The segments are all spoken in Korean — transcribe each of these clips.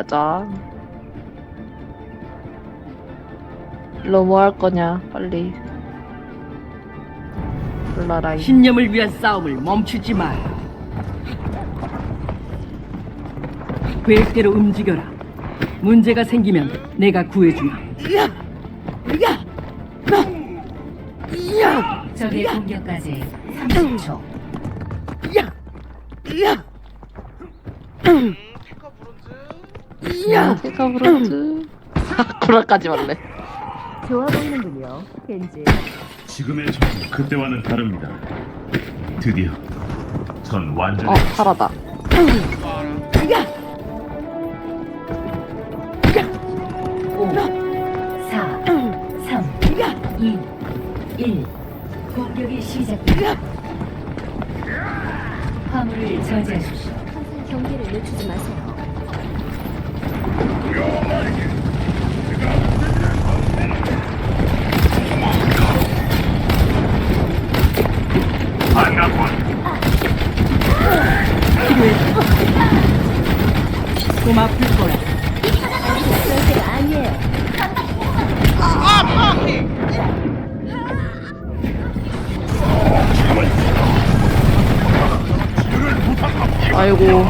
맞아. 일로 뭐 할 거냐, 빨리. 불러라, 이. 신념을 위한 싸움을 멈추지 마. 계획대로 움직여라. 문제가 생기면 내가 구해주마. 적의 공격까지 30초. 야, 제가 브론즈. 구라까지 말래. 좋아 보이는군요, 겐지. 지금의 전 그때와는 다릅니다. 드디어 전 완전히 어, 파라다. 5, 4, 3, 2, 1. 공격이 시작됩니다. 화물을 저지하십시오. 항상 경계를 늦추지 마세요. 아플 거야. 아니에요. 아이고.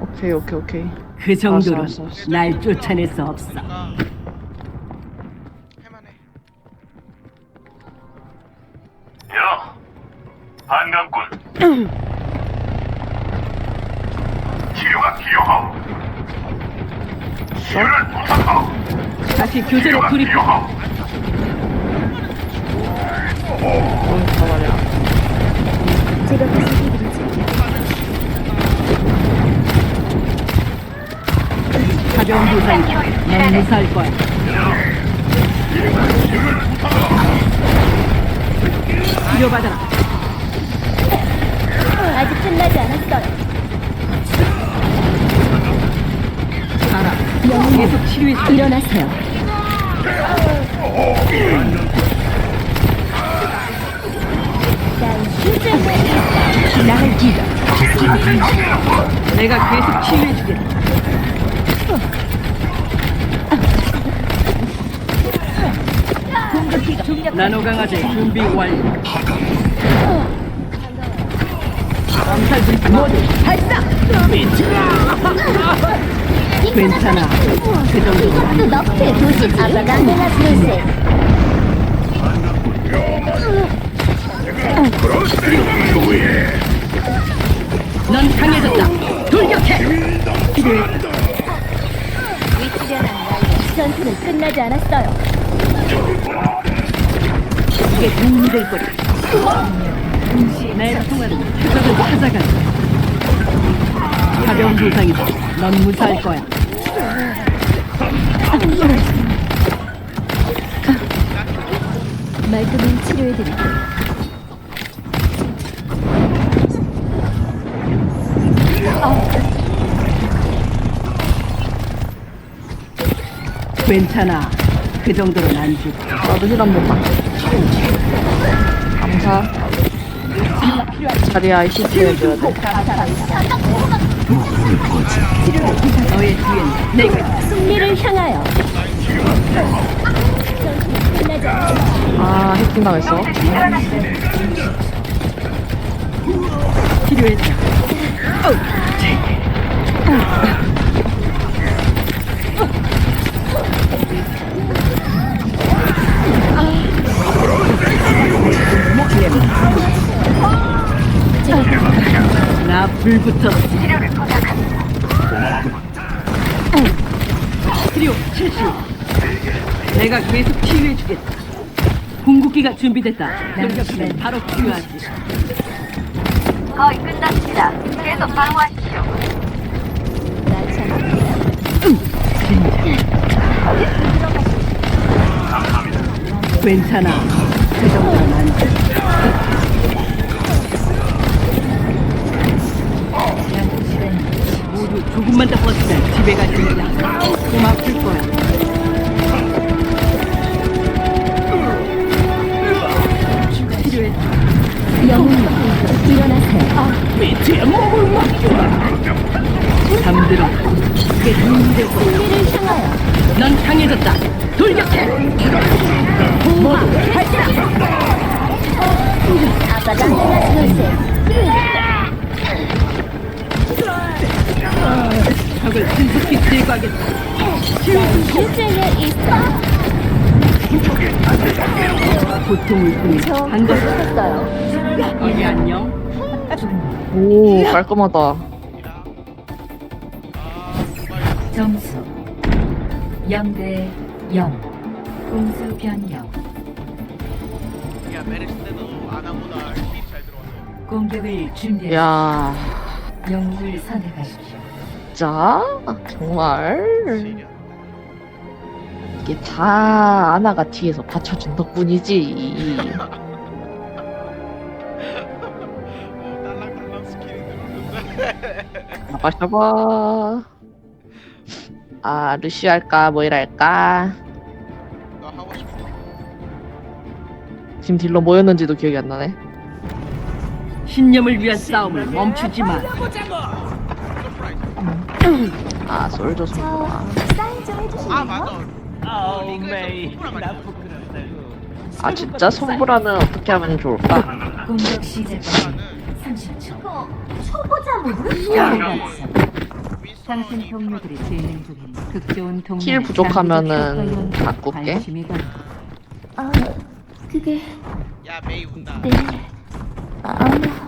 오케이, 오케이, 오케이. 그 정도로 알았어, 알았어, 알았어. 날 쫓아낼 수 없어. 할만해 야, 반갑군. 치료가 필요하오. 치료를 부탁하오. 다시 치료가 돌입해. 필요하오. 어. 제가 보살펴드리죠. 가벼운 부상이다. 넌 무사할 거야. 치료받아라. 아직 끝나지 않았어요. 가라. 계속 치료해줘. 일어나세요. 난 휴즈 날 기다. 내가 계속 치료해주게. 나노 강화제 준비 완료. 암살 불 모두 발사. 괜찮아. 그 정도. 이것도 너프의 도시 스세 넌 강해졌다. 돌격해. 위치련한. 전투는 끝나지 않았어요. 이게 도움이 될 거야. 내 통화는 표적을 찾아간다. 가벼운 부상이다. 넌 무사할 거야. 말끔히 치료해드릴게요. 괜찮아. 그 정도는 안 죽어. 나도 힐한 번만. 감사. 자리야, ICT 해줘야 돼. 너의 뒤엔 내가. 승리를 향하여. 아, 해킹 당했어. 필요했다. 나 불붙었어. 치료 실시. 내가 계속 치료해주겠다. 궁극기가 준비됐다. 공격하면 바로 치료하지. 거의 끝났습니다. 계속 방어하십시오. 괜찮아. 그 정도는 안 돼. 조금만 더 버티면 집에 갈. 좀 아플 거야. 영웅님, 일어나세요. 잠들어. 내게 도움이 되고 승리를 향하여 넌 강해졌다. 돌격해. 모두 발사. 아빠가 끝나주세요. 적을 신속히 제거하겠다. 있어. 고통을 저한 것. 고생했어요. 이제 안녕. 오 깔끔하다. 점수 0대 0 공수 변경 야 메르스 때도 아나보다 잘 들어왔어 공격을 준비해 야 영웅을 선택하십시오 진짜 정말 이게 다 아나가 뒤에서 받쳐준 덕분이지. 어 딸랑딸랑 스킬이 들었는데 마셔봐. 아 루시 할까 할까. 나 하고 싶어 지금 딜러 뭐였는지도 기억이 안 나네. 신념을 위한 싸움을 멈추지 마. 아 솔저 손보라. 사인 좀 해주실래요? 아 맞아 아우 메이 나아 진짜 손보라는 어떻게 하면 좋을까? 공격 시작까지 나는 30초 초보자 모드? 당신 동료들이 진행 중인 극 좋은 동료 킬 부족하면은 바꿀게. 아, 그게 야 메이 운다 네. 아, 야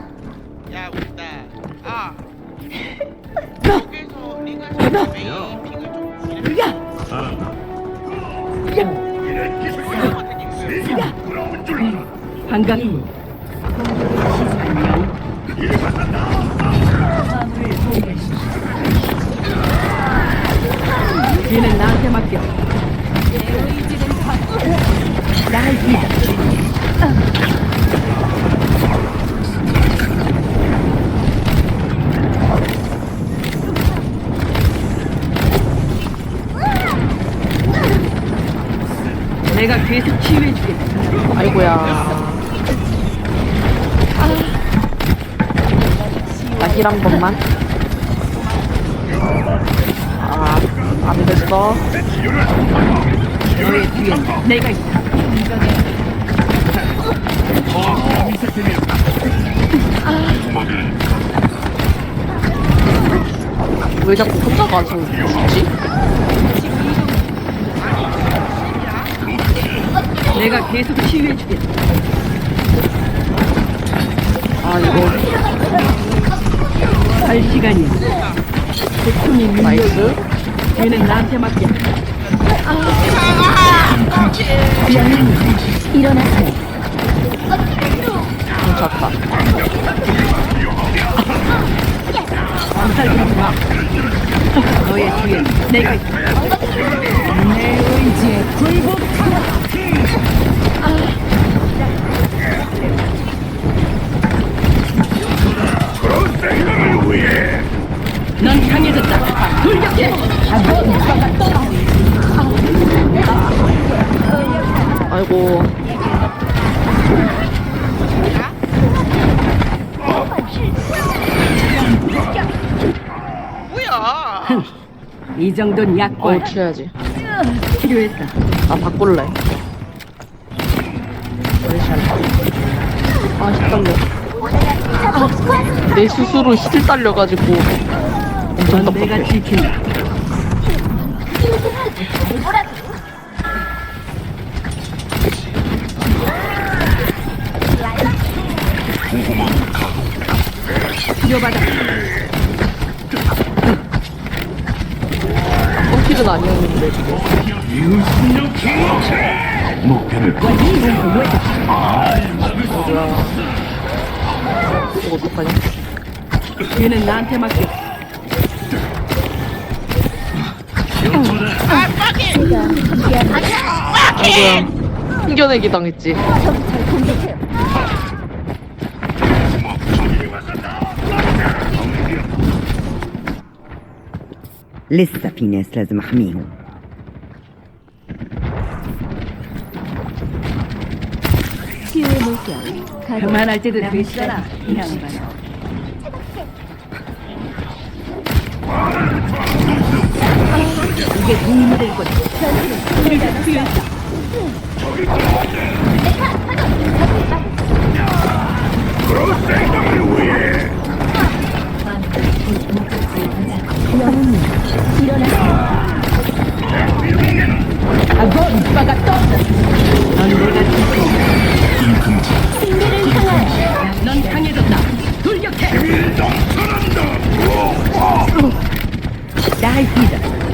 줄여 반갑고 안녕. 화물을 공개하십시오 얘는 나한테 맡겨. 날 믿어. 내가 계속 치유해 주겠다. 아이고야. 나힐한 번만. 아, 안 됐어. 너의 뒤엔 내가 있다. 왜 자꾸 혼자 가서 죽지? 내가 계속 치유해 주겠다. 아, 이거, 할 시간이야. 밀려. 나이스. 얘는 나한테 맡겨. 일어나세요. 괜찮다. 암살하지 마. 너의 뒤엔 내가 있다. 내 의지에 굴복하라. 넌 강해졌다. 돌격해. 아이고. 뭐야 이 정도는 약과 어, 튀어야지. 필요했다. 나 바꿀래. 아, 힐 딸려. 내 스스로 힐 딸려가지고 엄청 넌 내가 답답해. 지킨다. 치료받아. 뻥킬은 아니었는데, 지금. 목표를 뭐야. 이거 어떡하냐? 얘는 나한테 맡겨. 아이고야. 숨겨내기 당했지. 저부터 공격해요. لسه في ناس لازم احميهم 치유의 물결. 가동. 그만할 때도 됐잖아. 이 양반. 내게 도움이 될 거다. 치료가 필요했다.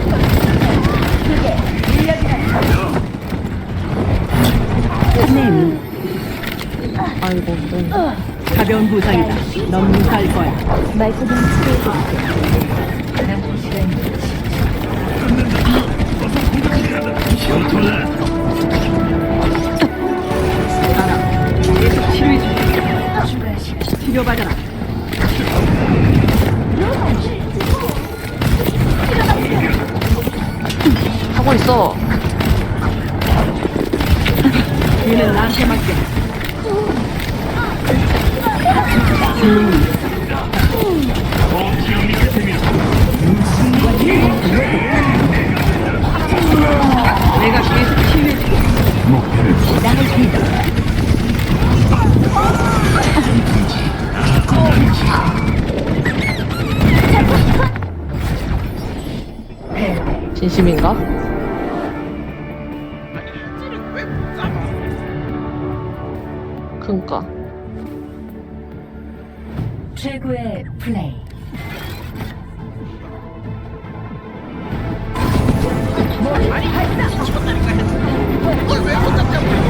나이스다. 네, 아이고, 좀. 가벼운 부상이다. 넌 무사할 거야. 말끔히 치료해드릴게요. 알아. 계속 치료해줄게. 치료받아라. 하고 있어. 얘는 나한테 맡겨. 내가 계속 치료해줄게. 나이스다. 진심인가? 최고의 플레이. 아니, 아니, 아니, 아니, 아니, 아니, 아니, 아니, 아니, 아니,